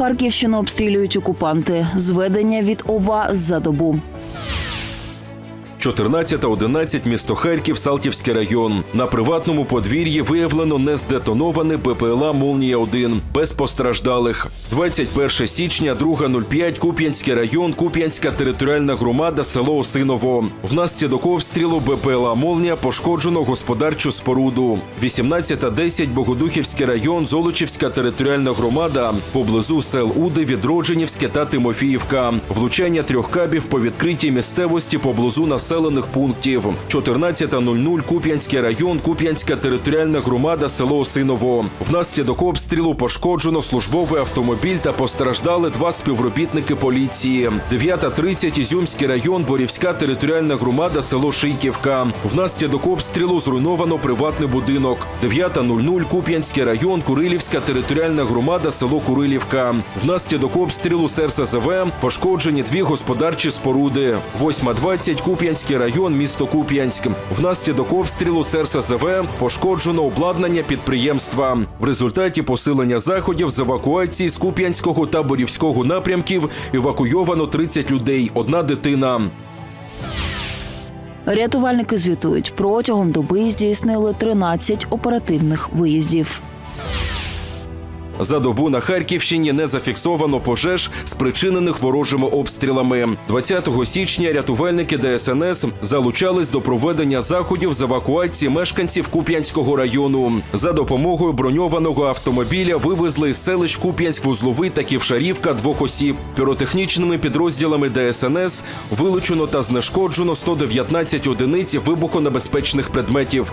Харківщину обстрілюють окупанти. Зведення від ОВА за добу. 14.11 місто Харків, Салтівський район. На приватному подвір'ї виявлено нездетоноване БПЛА Молнія-1 без постраждалих. 21 січня, 2.05, Куп'янський район, Куп'янська територіальна громада, село Осиново. Внаслідок обстрілу БПЛА Молнія пошкоджено господарчу споруду. 18.10 Богодухівський район, Золочівська територіальна громада, поблизу сел Уди, Відродженівське та Тимофіївка. Влучання трьох кабів по відкритій місцевості поблизу населених пунктів. 14.00 Куп'янський район, Куп'янська територіальна громада, село Осиново. Внаслідок обстрілу пошкоджено службовий автомобіль та постраждали два співробітники поліції. 9.30 Ізюмський район, Борівська територіальна громада, село Шийківка. Внаслідок обстрілу зруйновано приватний будинок. 9.00 Куп'янський район, Курилівська територіальна громада, село Курилівка. Внаслідок обстрілу СРСЗВ пошкоджені дві господарчі споруди. 8.20 Куп'янський район, місто Куп'янськ. Внаслідок обстрілу СРСЗВ пошкоджено обладнання підприємства. В результаті посилення заходів з евакуації з Куп'янського та Борівського напрямків евакуйовано 30 людей, одна дитина. Рятувальники звітують, протягом доби здійснили 13 оперативних виїздів. За добу на Харківщині не зафіксовано пожеж, спричинених ворожими обстрілами. 20 січня рятувальники ДСНС залучались до проведення заходів з евакуації мешканців Куп'янського району. За допомогою броньованого автомобіля вивезли з селищ Куп'янськ вузловий та Ківшарівка двох осіб. Піротехнічними підрозділами ДСНС вилучено та знешкоджено 119 одиниць вибухонебезпечних предметів.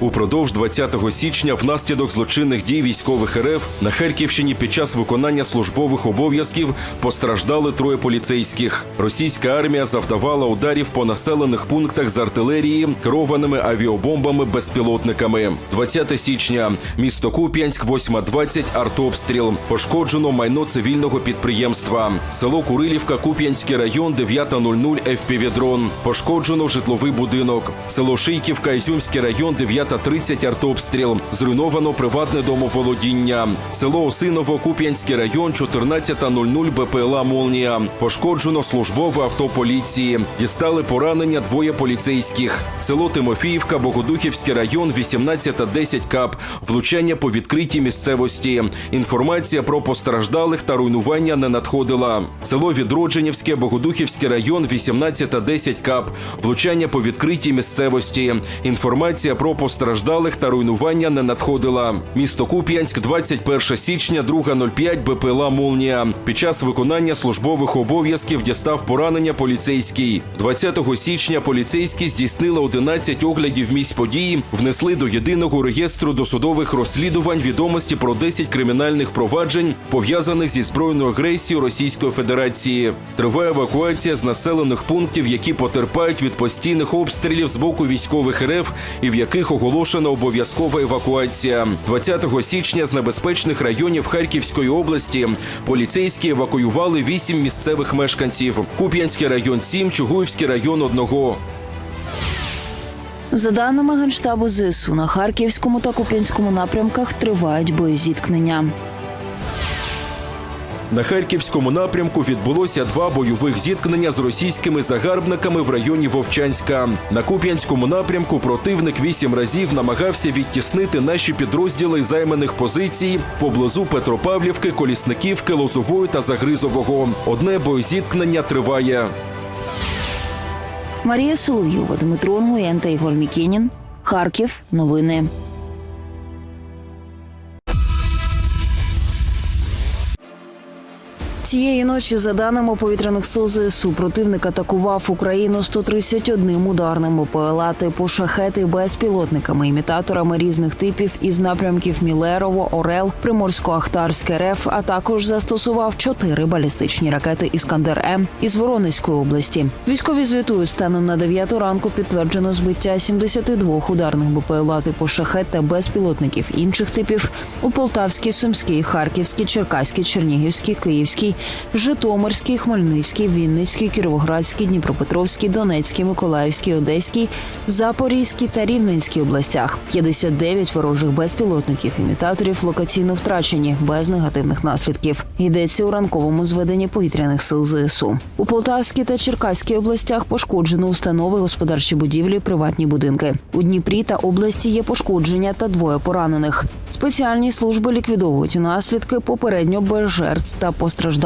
Упродовж 20 січня, внаслідок злочинних дій військових РФ на Харківщині під час виконання службових обов'язків постраждали троє поліцейських. Російська армія завдавала ударів по населених пунктах з артилерії, керованими авіабомбами безпілотниками. 20 січня, місто Куп'янськ, 8.20, артобстріл. Пошкоджено майно цивільного підприємства. Село Курилівка, Куп'янський район, 9.00, FPV-дрон. Пошкоджено житловий будинок. Село Шийківка, Ізюмський район, 9 9.30 артобстріл. Зруйновано приватне домоволодіння. Село Осиново, Куп'янський район, 14.00 БПЛА Молнія. Пошкоджено службове авто поліції. Дістали поранення двоє поліцейських. Село Тимофіївка, Богодухівський район, 18.10 КАП. Влучання по відкритій місцевості. Інформація про постраждалих та руйнування не надходила. Село Відродженівське, Богодухівський район, 18.10 КАП. Влучання по відкритій місцевості. Інформація про постраждалих та руйнування не надходила. Місто Куп'янськ, 21 січня, 2.05 БПЛА Молнія. Під час виконання службових обов'язків дістав поранення поліцейський. 20 січня поліцейські здійснили 11 оглядів місць події, внесли до єдиного реєстру досудових розслідувань відомості про 10 кримінальних проваджень, пов'язаних зі збройною агресією Російської Федерації. Триває евакуація з населених пунктів, які потерпають від постійних обстрілів з боку військових РФ і в яких оголошена обов'язкова евакуація. 20 січня з небезпечних районів Харківської області поліцейські евакуювали 8 місцевих мешканців. Куп'янський район 7, Чугуївський район 1. За даними Генштабу ЗСУ, на Харківському та Куп'янському напрямках тривають боєзіткнення. На харківському напрямку відбулося два бойових зіткнення з російськими загарбниками в районі Вовчанська. На Куп'янському напрямку противник вісім разів намагався відтіснити наші підрозділи займаних позицій поблизу Петропавлівки, Колісниківки, Лозової та Загризового. Одне боєзіткнення триває. Марія Соловйова, Дмитро Нгуєн та Ігор Мікінін. Харків. Новини. Цієї ночі, за даними повітряних сил ЗСУ, противник атакував Україну 131 ударним БПЛА типу шахети безпілотниками, імітаторами різних типів із напрямків Мілерово, Орел, Приморсько-Ахтарське РФ, а також застосував чотири балістичні ракети Іскандер М із Воронезької області. Військові звітують станом на 9 ранку підтверджено збиття 72 ударних БПЛА типу шахет та безпілотників інших типів у Полтавській, Сумській, Харківській, Черкаській, Чернігівській, Київській, Житомирській, Хмельницькій, Вінницькій, Кіровоградській, Дніпропетровській, Донецькій, Миколаївській, Одеській, Запорізькій та Рівненській областях. 59 ворожих безпілотників імітаторів локаційно втрачені без негативних наслідків. Йдеться у ранковому зведенні повітряних сил ЗСУ. У Полтавській та Черкаській областях пошкоджено установи, господарчі будівлі, приватні будинки. У Дніпрі та області є пошкодження та двоє поранених. Спеціальні служби ліквідовують наслідки попередньо без жертв та постраждалих.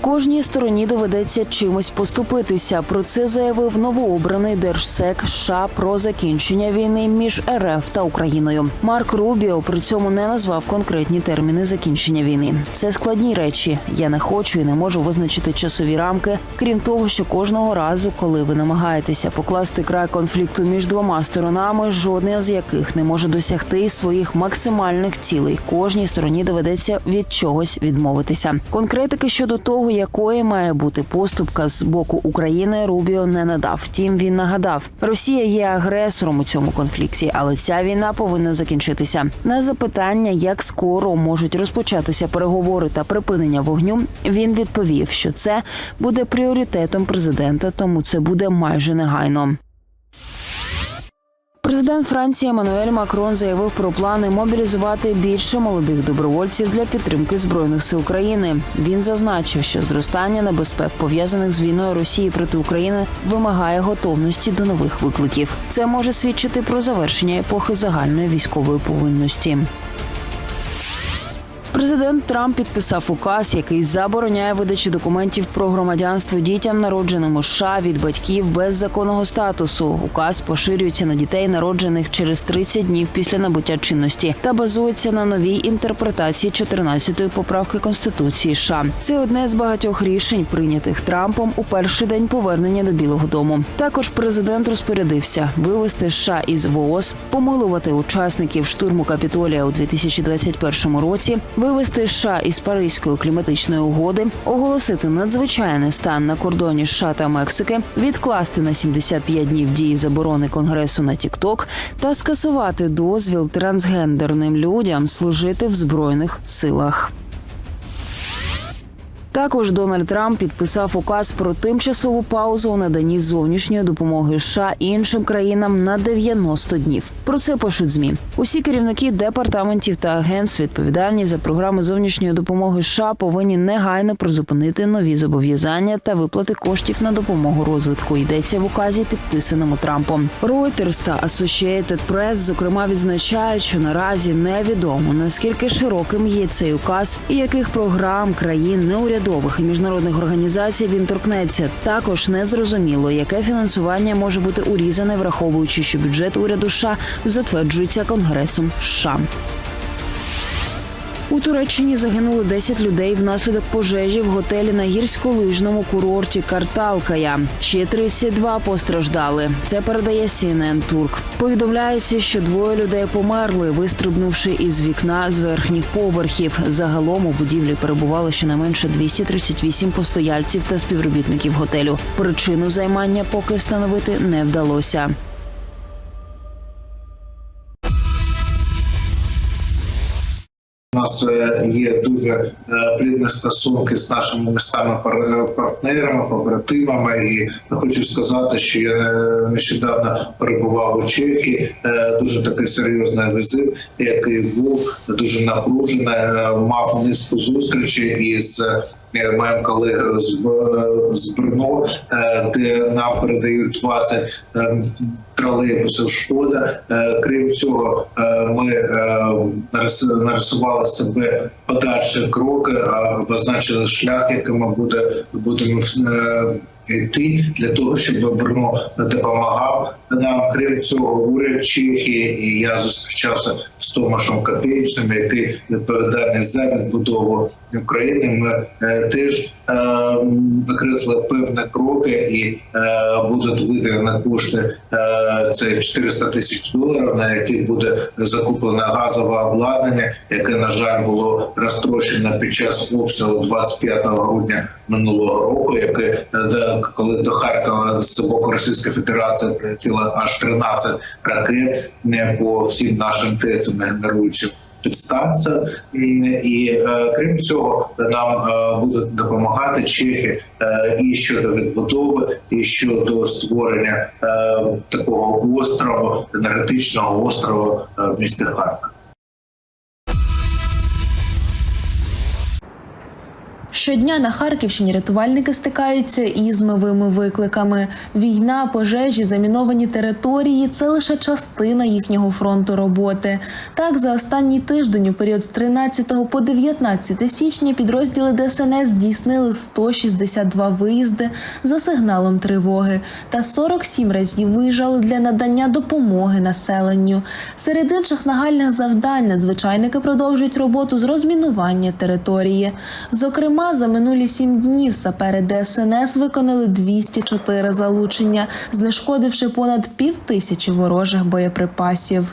Кожній стороні доведеться чимось поступитися. Про це заявив новообраний держсек США про закінчення війни між РФ та Україною. Марк Рубіо при цьому не назвав конкретні терміни закінчення війни. Це складні речі. Я не хочу і не можу визначити часові рамки. Крім того, що кожного разу, коли ви намагаєтеся покласти край конфлікту між двома сторонами, жодна з яких не може досягти своїх максимальних цілей. Кожній стороні доведеться від чогось відмовитися. Конкретики щодо того, якої має бути поступка з боку України, Рубіо не надав. Втім, він нагадав, Росія є агресором у цьому конфлікті, але ця війна повинна закінчитися. На запитання, як скоро можуть розпочатися переговори та припинення вогню, він відповів, що це буде пріоритетом президента, тому це буде майже негайно. Президент Франції Еммануель Макрон заявив про плани мобілізувати більше молодих добровольців для підтримки збройних сил країни. Він зазначив, що зростання небезпек пов'язаних з війною Росії проти України вимагає готовності до нових викликів. Це може свідчити про завершення епохи загальної військової повинності. Президент Трамп підписав указ, який забороняє видачу документів про громадянство дітям, народженим у США від батьків без законного статусу. Указ поширюється на дітей, народжених через 30 днів після набуття чинності, та базується на новій інтерпретації 14-ї поправки Конституції США. Це одне з багатьох рішень, прийнятих Трампом у перший день повернення до Білого Дому. Також президент розпорядився вивести США із ВООЗ, помилувати учасників штурму Капітолія у 2021 році, вивести США із Паризької кліматичної угоди, оголосити надзвичайний стан на кордоні США та Мексики, відкласти на 75 днів дії заборони конгресу на Тікток та скасувати дозвіл трансгендерним людям служити в збройних силах. Також Дональд Трамп підписав указ про тимчасову паузу у наданні зовнішньої допомоги США іншим країнам на 90 днів. Про це пишуть змі. Усі керівники департаментів та агентств, відповідальні за програми зовнішньої допомоги США, повинні негайно призупинити нові зобов'язання та виплати коштів на допомогу розвитку. Йдеться в указі, підписаному Трампом. Reuters та Associated Press, зокрема, відзначають, що наразі невідомо наскільки широким є цей указ і яких програм країн неурядових і міжнародних організацій він торкнеться. Також незрозуміло, яке фінансування може бути урізане, враховуючи, що бюджет уряду США затверджується Конгресом США. У Туреччині загинули 10 людей внаслідок пожежі в готелі на гірськолижному курорті Карталкая. Ще 32 постраждали. Це передає CNN Турк. Повідомляється, що двоє людей померли, вистрибнувши із вікна з верхніх поверхів. Загалом у будівлі перебувало щонайменше 238 постояльців та співробітників готелю. Причину займання поки встановити не вдалося. У нас е, є дуже е, плідні стосунки з нашими містами пар- партнерами, побратимами. І хочу сказати, що я е, нещодавно перебував у Чехії. Е, Дуже такий серйозний візит, який був дуже напружений. Е, Мав низку зустрічей із. Е, Моїм колегою з, з Брно, е, де нам передають 20 е, тролейбусів шкода. Е, Крім цього, е, ми е, нарисували себе подальші кроки, обозначили шлях, яким ми буде будемо е, йти для того, щоб Брно допомагав нам. Крім цього, уряд Чехії, і я зустрічався з Томашем Копеєчним, який відповідальний за відбудову України. Ми е, теж е, викреслили певні кроки і е, будуть виділені кошти. Е, це 400 тисяч доларів, на які буде закуплено газове обладнання, яке на жаль було розтрощено під час обстрілу 25 грудня минулого року. Яке е, коли до Харкова з боку Російської Федерації прилетіло аж 13 ракет не по всім нашим ТЕЦам генеруючим підстанціям. І е, крім цього, нам е, будуть допомагати чехи е, і щодо відбудови, і щодо створення такого острову, енергетичного острову в місті Харків. Щодня на Харківщині рятувальники стикаються із новими викликами. Війна, пожежі, заміновані території це лише частина їхнього фронту роботи. Так, за останній тиждень, у період з 13 по 19 січня, підрозділи ДСНС здійснили 162 виїзди за сигналом тривоги та 47 разів виїжджали для надання допомоги населенню. Серед інших нагальних завдань надзвичайники продовжують роботу з розмінування території. Зокрема, за минулі сім днів сапери ДСНС виконали 204 залучення, знешкодивши понад півтисячі ворожих боєприпасів.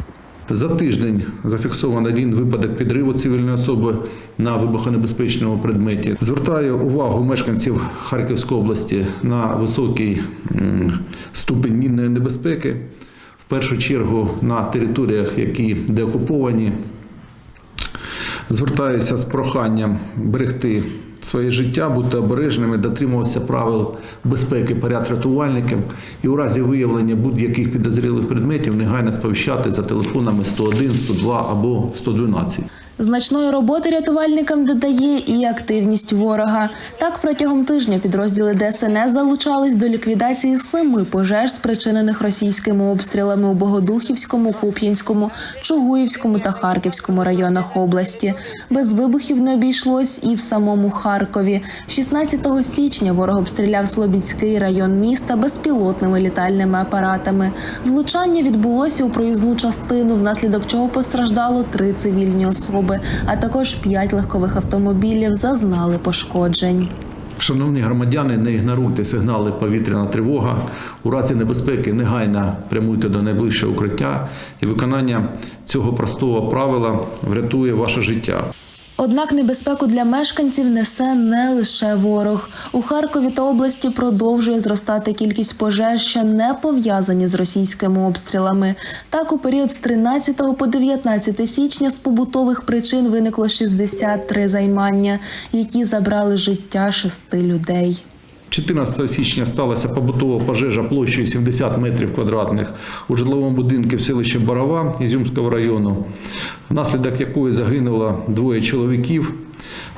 За тиждень зафіксовано один випадок підриву цивільної особи на вибухонебезпечному предметі. Звертаю увагу мешканців Харківської області на високий ступень мінної небезпеки. В першу чергу на територіях, які деокуповані. Звертаюся з проханням берегти своє життя, бути обережними, дотримуватися правил безпеки поряд рятувальникам і у разі виявлення будь-яких підозрілих предметів негайно сповіщати за телефонами 101, 102 або 112. Значної роботи рятувальникам додає і активність ворога. Так, протягом тижня підрозділи ДСНС залучались до ліквідації семи пожеж, спричинених російськими обстрілами у Богодухівському, Куп'янському, Чугуївському та Харківському районах області. Без вибухів не обійшлось і в самому Харкові. 16 січня ворог обстріляв Слобідський район міста безпілотними літальними апаратами. Влучання відбулося у проїзну частину, внаслідок чого постраждало три цивільні особи, а також п'ять легкових автомобілів зазнали пошкоджень. Шановні громадяни, не ігноруйте сигнали повітряна тривога. У разі небезпеки негайно прямуйте до найближчого укриття, і виконання цього простого правила врятує ваше життя. Однак небезпеку для мешканців несе не лише ворог. У Харкові та області продовжує зростати кількість пожеж, що не пов'язані з російськими обстрілами. Так, у період з 13 по 19 січня з побутових причин виникло 63 займання, які забрали життя шести людей. 14 січня сталася побутова пожежа площею 70 метрів квадратних у житловому будинку в селищі Барова Ізюмського району, внаслідок якої загинуло двоє чоловіків.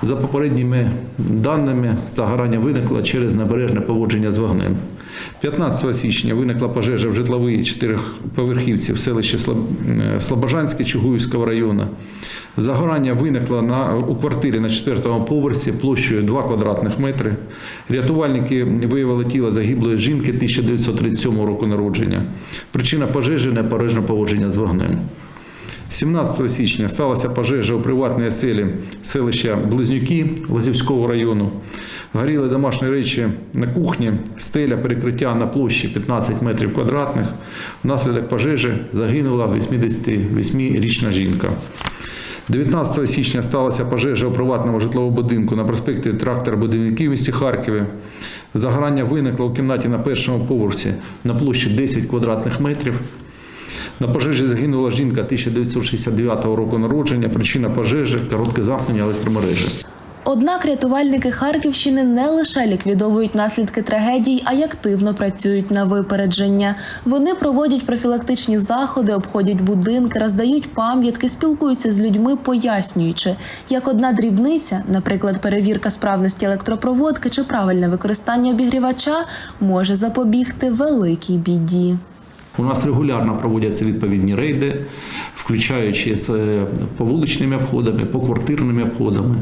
За попередніми даними, загорання виникло через небережне поводження з вогнем. 15 січня виникла пожежа в житловій чотирьохповерхівці в селищі е, Слобожанське Чугуївського району. Загорання виникло на, у квартирі на четвертому поверсі площею 2 квадратних метри. Рятувальники виявили тіло загиблої жінки 1937 року народження. Причина пожежі непережне поводження з вогнем. 17 січня сталася пожежа у приватній оселі селища Близнюки Лазівського району. Горіли домашні речі на кухні, стеля перекриття на площі 15 метрів квадратних. Внаслідок пожежі загинула 88-річна жінка. 19 січня сталася пожежа у приватному житловому будинку на проспекті Трактор будівників в місті Харкові. Загорання виникло у кімнаті на першому поверсі на площі 10 квадратних метрів. На пожежі загинула жінка 1969 року народження. Причина пожежі коротке замкнення електромережі. Однак рятувальники Харківщини не лише ліквідовують наслідки трагедій, а й активно працюють на випередження. Вони проводять профілактичні заходи, обходять будинки, роздають пам'ятки, спілкуються з людьми, пояснюючи, як одна дрібниця, наприклад, перевірка справності електропроводки чи правильне використання обігрівача, може запобігти великій біді. У нас регулярно проводяться відповідні рейди, включаючи з е, повуличними обходами, поквартирними обходами,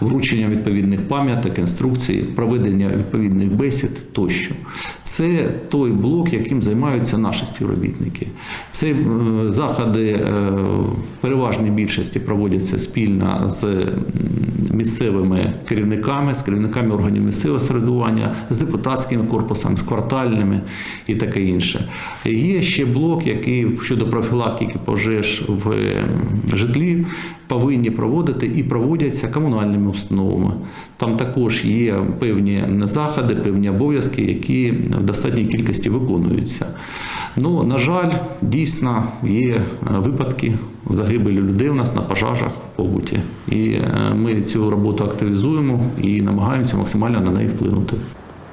врученням відповідних пам'яток, інструкцій, проведення відповідних бесід тощо. Це той блок, яким займаються наші співробітники. Це е, заходи е, в переважній більшості проводяться спільно з місцевими керівниками, з керівниками органів місцевого самоврядування, з депутатським корпусом, з квартальними і таке інше. Є ще блок, який щодо профілактики пожеж в е, житлі повинні проводити і проводяться комунальними установами. Там також є певні заходи, певні обов'язки, які в достатній кількості виконуються. Ну, на жаль, дійсно є е, випадки загибелі людей у нас на пожежах в побуті. І е, ми цю роботу активізуємо і намагаємося максимально на неї вплинути.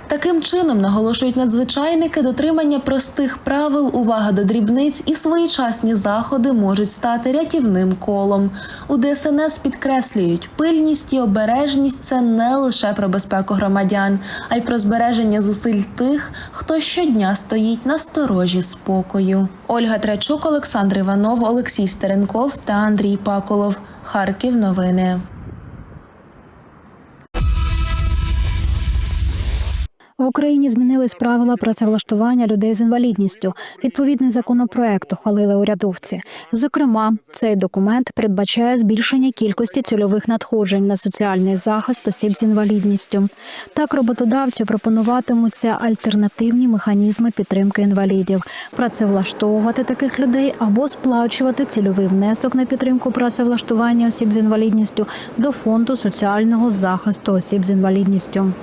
Таким чином, наголошують надзвичайники, дотримання простих правил, увага до дрібниць і своєчасні заходи можуть стати рятівним колом. У ДСНС підкреслюють, пильність і обережність це не лише про безпеку громадян, а й про збереження зусиль тих, хто щодня стоїть на сторожі спокою. Ольга Трачук, Олександр Іванов, Олексій Стеренков та Андрій Паколов. Харків. Новини. В Україні змінились правила працевлаштування людей з інвалідністю. Відповідний законопроект ухвалили урядовці. Зокрема, цей документ передбачає збільшення кількості цільових надходжень на соціальний захист осіб з інвалідністю. Так роботодавцю пропонуватимуться альтернативні механізми підтримки інвалідів, працевлаштовувати таких людей або сплачувати цільовий внесок на підтримку працевлаштування осіб з інвалідністю до фонду соціального захисту осіб з інвалідністю.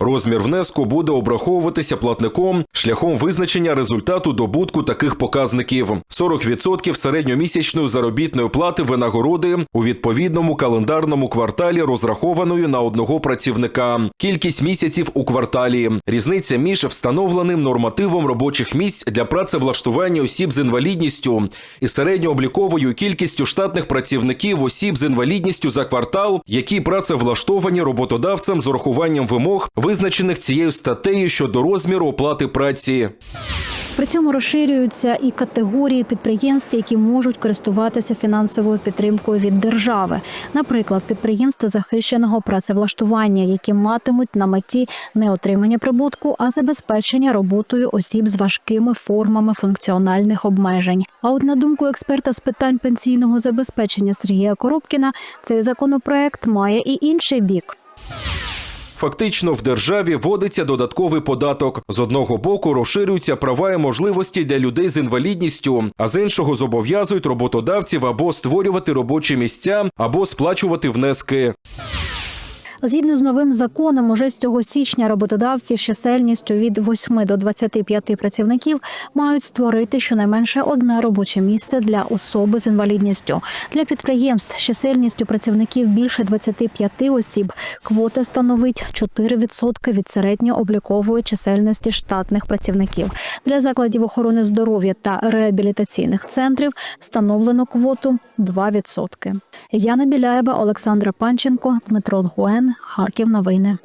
Розмір внеску буде обраховуватися платником шляхом визначення результату добутку таких показників: 40% середньомісячної заробітної плати винагороди у відповідному календарному кварталі, розрахованої на одного працівника, кількість місяців у кварталі, різниця між встановленим нормативом робочих місць для працевлаштування осіб з інвалідністю і середньообліковою кількістю штатних працівників осіб з інвалідністю за квартал, які працевлаштовані роботодавцем з урахуванням вимог, визначених цією статтею щодо розміру оплати праці. При цьому розширюються і категорії підприємств, які можуть користуватися фінансовою підтримкою від держави, наприклад, підприємства захищеного працевлаштування, які матимуть на меті не отримання прибутку, а забезпечення роботою осіб з важкими формами функціональних обмежень. А от на думку експерта з питань пенсійного забезпечення Сергія Коробкіна, цей законопроект має і інший бік. Фактично в державі вводиться додатковий податок. З одного боку розширюються права і можливості для людей з інвалідністю, а з іншого зобов'язують роботодавців або створювати робочі місця, або сплачувати внески. Згідно з новим законом, уже з цього січня роботодавці з чисельністю від 8 до 25 працівників мають створити щонайменше одне робоче місце для особи з інвалідністю. Для підприємств з чисельністю працівників більше 25 осіб квота становить 4% від середньооблікової чисельності штатних працівників. Для закладів охорони здоров'я та реабілітаційних центрів встановлено квоту 2%. Яна Біляєва, Олександра Панченко, Дмитро Лгуен, Харків. Новини.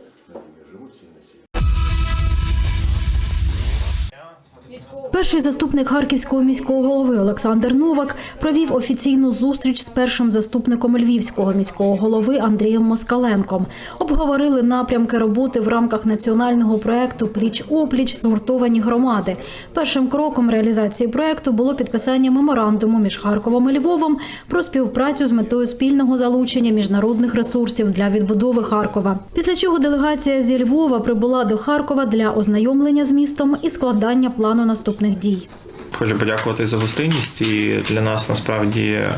Перший заступник харківського міського голови Олександр Новак провів офіційну зустріч з першим заступником львівського міського голови Андрієм Москаленком. Обговорили напрямки роботи в рамках національного проекту Пліч опліч згуртовані громади. Першим кроком реалізації проекту було підписання меморандуму між Харковом і Львовом про співпрацю з метою спільного залучення міжнародних ресурсів для відбудови Харкова. Після чого делегація зі Львова прибула до Харкова для ознайомлення з містом і складання плану наступних дій. Хочу подякувати за гостинність. І для нас насправді е,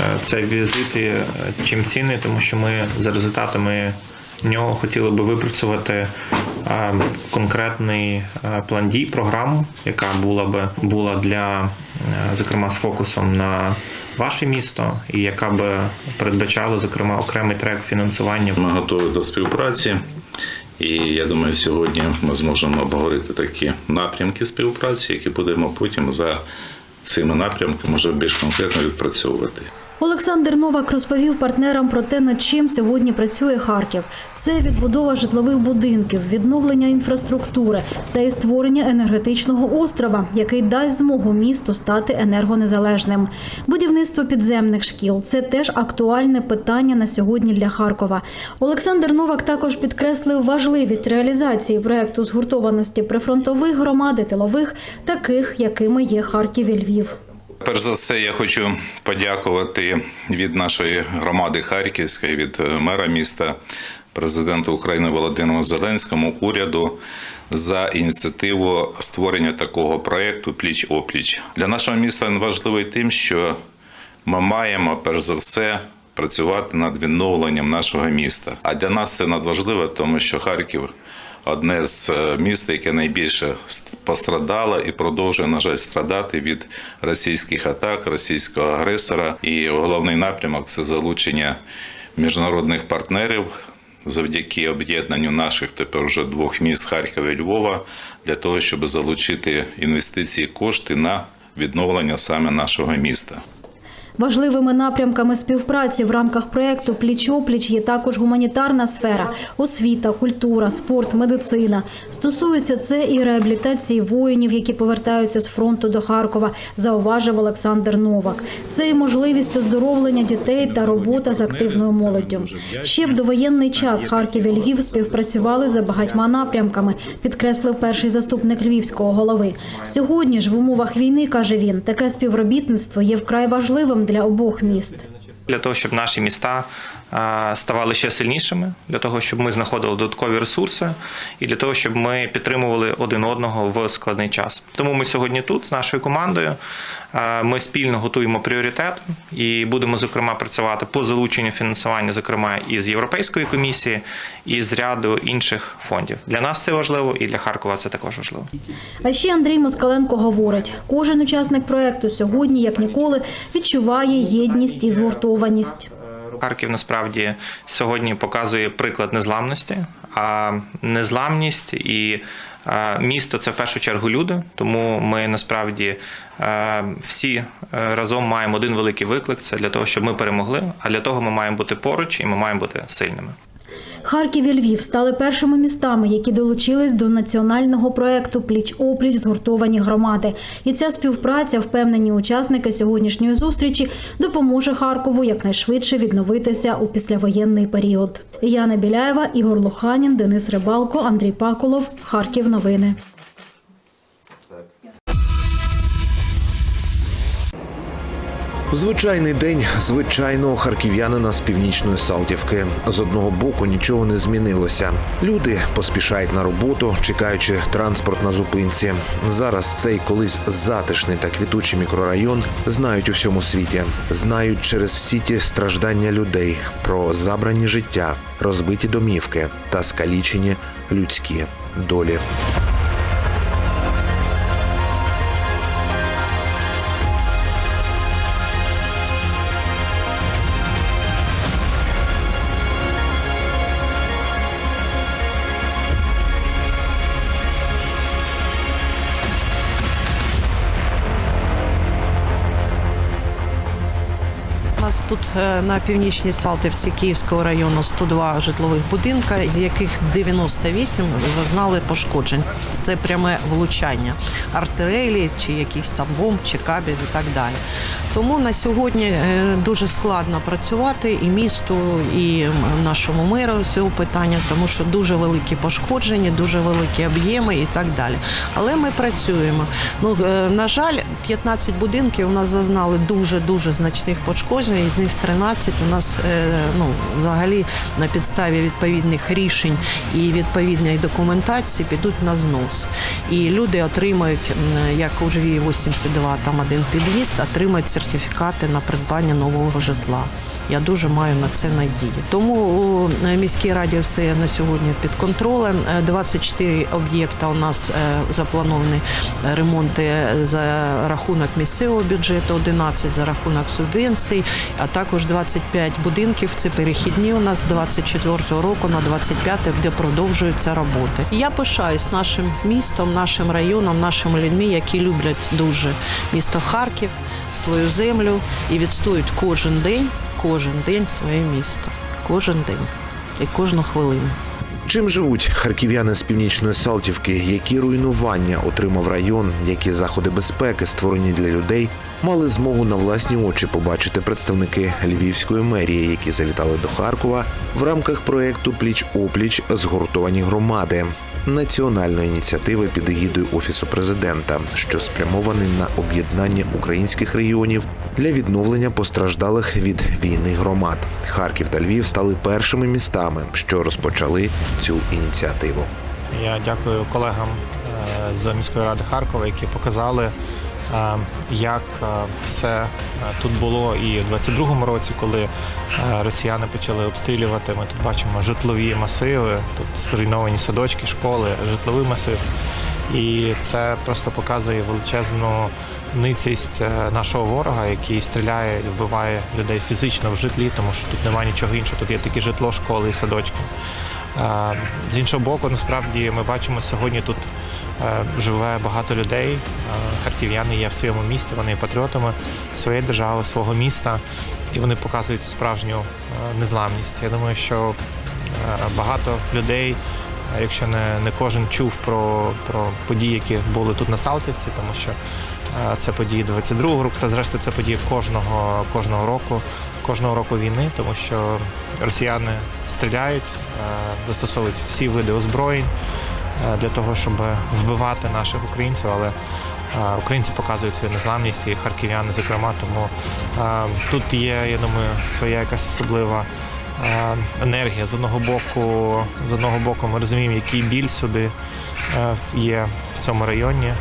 е, цей візит чим цінний, тому що ми за результатами нього хотіли би випрацювати е, конкретний план дій, програму, яка була би була для зокрема з фокусом на ваше місто, і яка би передбачала зокрема окремий трек фінансування Ми готові до співпраці, і я думаю, сьогодні ми зможемо обговорити такі напрямки співпраці, які будемо потім за цими напрямками вже більш конкретно відпрацьовувати. Олександр Новак розповів партнерам про те, над чим сьогодні працює Харків. Це відбудова житлових будинків, відновлення інфраструктури, це і створення енергетичного острова, який дасть змогу місту стати енергонезалежним. Будівництво підземних шкіл це теж актуальне питання на сьогодні для Харкова. Олександр Новак також підкреслив важливість реалізації проекту згуртованості прифронтових громад тилових, таких якими є Харків і Львів. Перш за все, я хочу подякувати від нашої громади Харківської, від е, мера міста, президенту України Володимиру Зеленському, уряду за ініціативу створення такого проєкту Пліч опліч для нашого міста він важливий тим, що ми маємо перш за все. Працювати над відновленням нашого міста. А для нас це надважливо, тому що Харків одне з е, міст, яке найбільше пострадало і продовжує, на жаль, страдати від російських атак, російського агресора. І головний напрямок це залучення міжнародних партнерів. Завдяки об'єднанню наших тепер вже двох міст Харкова і Львова для того, щоб залучити інвестиції, кошти на відновлення саме нашого міста. Важливими напрямками співпраці в рамках проекту Пліч-опліч є також гуманітарна сфера, освіта, культура, спорт, медицина. Стосується це і реабілітації воїнів, які повертаються з фронту до Харкова, зауважив Олександр Новак. Це і можливість оздоровлення дітей та робота з активною молоддю. Ще в довоєнний час Харків і Львів співпрацювали за багатьма напрямками, підкреслив перший заступник львівського голови. Сьогодні ж в умовах війни каже він, таке співробітництво є вкрай важливим для обох міст. Для того, щоб наші міста ставали ще сильнішими, для того, щоб ми знаходили додаткові ресурси, і для того, щоб ми підтримували один одного в складний час. Тому ми сьогодні тут з нашою командою. Ми спільно готуємо пріоритет і будемо зокрема працювати по залученню фінансування, зокрема із Європейської комісії і з ряду інших фондів. Для нас це важливо, і для Харкова це також важливо. А ще Андрій Москаленко говорить: кожен учасник проекту сьогодні, як ніколи, відчуває єдність і згуртованість. Харків насправді сьогодні показує приклад незламності, а незламність і е, місто це в першу чергу люди. Тому ми насправді е, всі е, разом маємо один великий виклик. Це для того, щоб ми перемогли. А для того ми маємо бути поруч і ми маємо бути сильними. Харків і Львів стали першими містами, які долучились до національного проекту Пліч-опліч згуртовані громади. І ця співпраця, впевнені учасники сьогоднішньої зустрічі, допоможе Харкову якнайшвидше відновитися у післявоєнний період. Яна Біляєва, Ігор Луханін, Денис Рибалко, Андрій Паколов. Харків. Новини. Звичайний день звичайного харків'янина з північної Салтівки. З одного боку нічого не змінилося. Люди поспішають на роботу, чекаючи транспорт на зупинці. Зараз цей колись затишний та квітучий мікрорайон знають у всьому світі. Знають через всі ті страждання людей про забрані життя, розбиті домівки та скалічені людські долі. Тут е, на північній Салтівці Київського району 102 житлових будинка, з яких 98 зазнали пошкоджень. Це пряме влучання артилерії, чи якихось там бомб, чи кабів і так далі. Тому на сьогодні е, дуже складно працювати і місту, і нашому меру цього питання, тому що дуже великі пошкодження, дуже великі об'єми і так далі. Але ми працюємо. Ну е, на жаль, 15 будинків у нас зазнали дуже дуже значних пошкоджень. Них 13 у нас е, ну взагалі на підставі відповідних рішень і відповідної документації підуть на знос. І люди отримають, як у живі 82, там один під'їзд, отримають сертифікати на придбання нового житла. Я дуже маю на це надію. Тому у е, міській раді все на сьогодні під контролем. Е, 24 об'єкта у нас е, заплановані ремонти за рахунок місцевого бюджету, 11 за рахунок субвенцій, а також 25 будинків. Це перехідні у нас з 24 року на 25, де продовжуються роботи. Я пишаюсь нашим містом, нашим районом, нашими людьми, які люблять дуже місто Харків, свою землю і відстоюють кожен день, кожен день своє місто, кожен день і кожну хвилину. Чим живуть харків'яни з північної Салтівки? Які руйнування отримав район? Які заходи безпеки, створені для людей, мали змогу на власні очі побачити представники львівської мерії, які завітали до Харкова в рамках проекту Пліч опліч згуртовані громади. Національної ініціативи під егідою офісу президента, що спрямований на об'єднання українських регіонів для відновлення постраждалих від війни громад. Харків та Львів стали першими містами, що розпочали цю ініціативу. Я дякую колегам е, з міської ради Харкова, які показали, як е, все е, тут було і в 22-му році, коли е, росіяни почали обстрілювати. Ми тут бачимо житлові масиви, тут зруйновані садочки, школи, житловий масив. І це просто показує величезну ницість нашого ворога, який стріляє і вбиває людей фізично в житлі, тому що тут немає нічого іншого. Тут є тільки житло, школи і садочки. З іншого боку, насправді ми бачимо сьогодні тут живе багато людей. Е, Харків'яни є в своєму місті, вони є патріотами своєї держави, свого міста, і вони показують справжню е, незламність. Я думаю, що е, багато людей, е, якщо не, не кожен чув про, про події, які були тут на Салтівці, тому що е, це події 22-го року, та зрештою це події кожного, кожного року, кожного року війни, тому що росіяни стріляють, е, застосовують всі види озброєнь е, для того, щоб вбивати наших українців, але е, українці показують свою незламність і харків'яни, зокрема, тому е, тут є, я думаю, своя якась особлива е, енергія. З одного боку, з одного боку, ми розуміємо, який біль сюди е, є в цьому районі.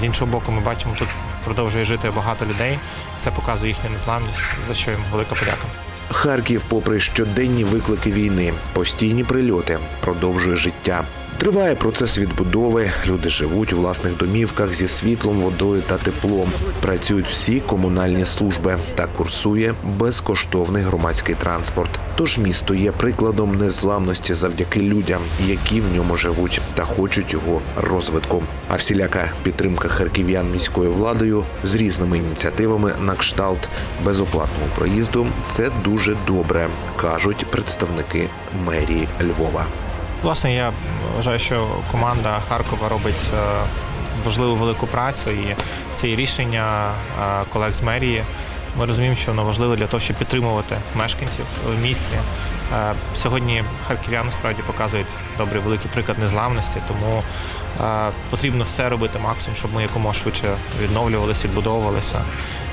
З іншого боку, ми бачимо, тут продовжує жити багато людей. Це показує їхню незламність, за що їм велика подяка. Харків, попри щоденні виклики війни, постійні прильоти, продовжує життя. Триває процес відбудови. Люди живуть у власних домівках зі світлом, водою та теплом. Працюють всі комунальні служби та курсує безкоштовний громадський транспорт. Тож місто є прикладом незламності завдяки людям, які в ньому живуть та хочуть його розвитку. А всіляка підтримка харків'ян міською владою з різними ініціативами на кшталт безоплатного проїзду це дуже добре, кажуть представники мерії Львова. Власне, я вважаю, що команда Харкова робить е, важливу велику працю, і це рішення е, колег з мерії. Ми розуміємо, що воно важливо для того, щоб підтримувати мешканців в місті. Е, Сьогодні харків'яни справді показують добрий великий приклад незламності, тому потрібно все робити максимум, щоб ми якомога швидше відновлювалися, відбудовувалися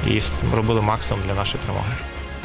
і робили максимум для нашої перемоги.